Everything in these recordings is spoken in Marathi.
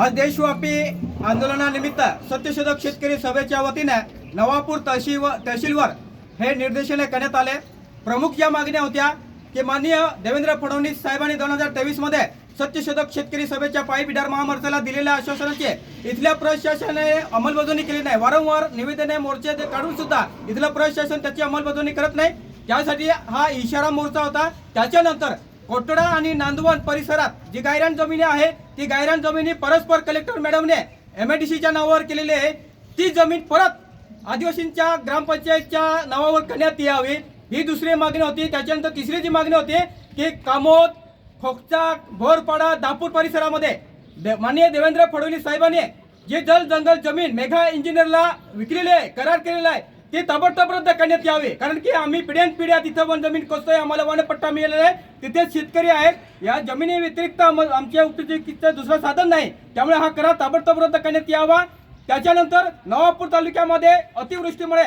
आज देशव्यापी आंदोलनानिमित्त सत्यशोधक शेतकरी सभेच्या वतीने नवापूर तहसील तहसीलवर हे निर्देशने करण्यात आले. प्रमुख या मागण्या होत्या की माननीय देवेंद्र फडणवीस साहेबांनी दोन हजार तेवीसमध्ये सत्यशोधक शेतकरी सभेच्या पायी बिडार महामोर्चाला दिलेल्या आश्वासनाचे इथल्या प्रशासनाने अंमलबजावणी केली नाही. वारंवार निवेदने मोर्चे ते काढून सुद्धा इथलं प्रशासन त्याची अंमलबजावणी करत नाही. त्यासाठी हा इशारा मोर्चा होता. त्याच्यानंतर कोटडा आणि नांदवण परिसरात जी गायरान जमिनी आहे ती गायरान जमिनी परस्पर कलेक्टर मॅडमने सीच्या नावावर केलेली आहे. ती जमीन परत आदिवासींच्या ग्रामपंचायतच्या नावावर करण्यात यावी. ही दुसरी मागणी होती. त्याच्यानंतर तिसरी जी मागणी होती की कामोद खोकचा भोरपाडा दापूर परिसरामध्ये दे- माननीय देवेंद्र फडणवीस साहेबांनी जे जल जंगल जमीन मेघा इंजिनियरला विकलेली आहे करार केलेला आहे ती ताबडतोब रद्द करण्यात यावे. कारण की आम्ही पिढ्यान पिढ्या तिथं वन जमीन कसतोय आम्हाला वनपट्टा मिळालेला आहे. तिथे शेतकरी आहेत. या जमिनी व्यतिरिक्त आमच्या उपजीविकेचं दुसरं साधन नाही. त्यामुळे हा करार ताबडतोब रद्द करण्यात यावा. त्याच्यानंतर नवापूर तालुक्यामध्ये अतिवृष्टीमुळे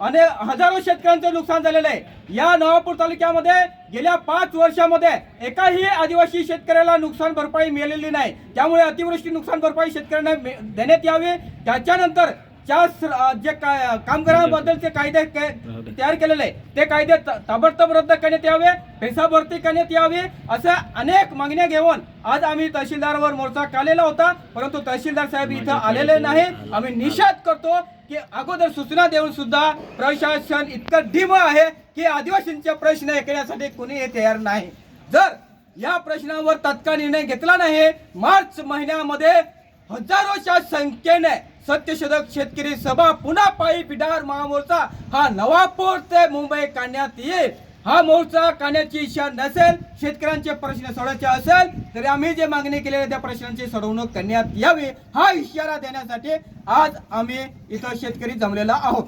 अनेक हजारो शेतकऱ्यांचं नुकसान झालेलं आहे. या नवापूर तालुक्यामध्ये गेल्या पाच वर्षामध्ये एकाही आदिवासी शेतकऱ्याला नुकसान भरपाई मिळालेली नाही. त्यामुळे अतिवृष्टी नुकसान भरपाई शेतकऱ्यांना देण्यात यावी. त्याच्यानंतर अ, जे काय कामगारांबद्दलचे कायदे तयार केलेले आहे ते कायदे ताबडतोब रद्द करण्यात यावे पैसा भरती करण्यात यावी अशा अनेक मागण्या घेऊन आज आम्ही तहसीलदारवर मोर्चा काढलेला होता. परंतु तहसीलदार साहेब इथं आलेले नाही. आम्ही निषेध करतो की अगोदर सूचना देऊन सुद्धा प्रशासन इतकं ढिम आहे की आदिवासींचे प्रश्न ऐकण्यासाठी कुणीही तयार नाही. जर या प्रश्नावर तात्काळ निर्णय घेतला नाही मार्च महिन्यामध्ये हजारोच्या संख्येने सत्यशोधक शेतकरी सभा पुन्हा पायी पिढार महामोर्चा. हा नवापूर ते मुंबई काढण्यात येईल. हा मोर्चा काढण्याची इच्छा नसेल शेतकऱ्यांचे प्रश्न सोडायचे असेल तरी आम्ही जे मागणी केलेल्या त्या प्रश्नांची सोडवणूक करण्यात यावी. हा इशारा देण्यासाठी आज आम्ही इथं शेतकरी जमलेला आहोत.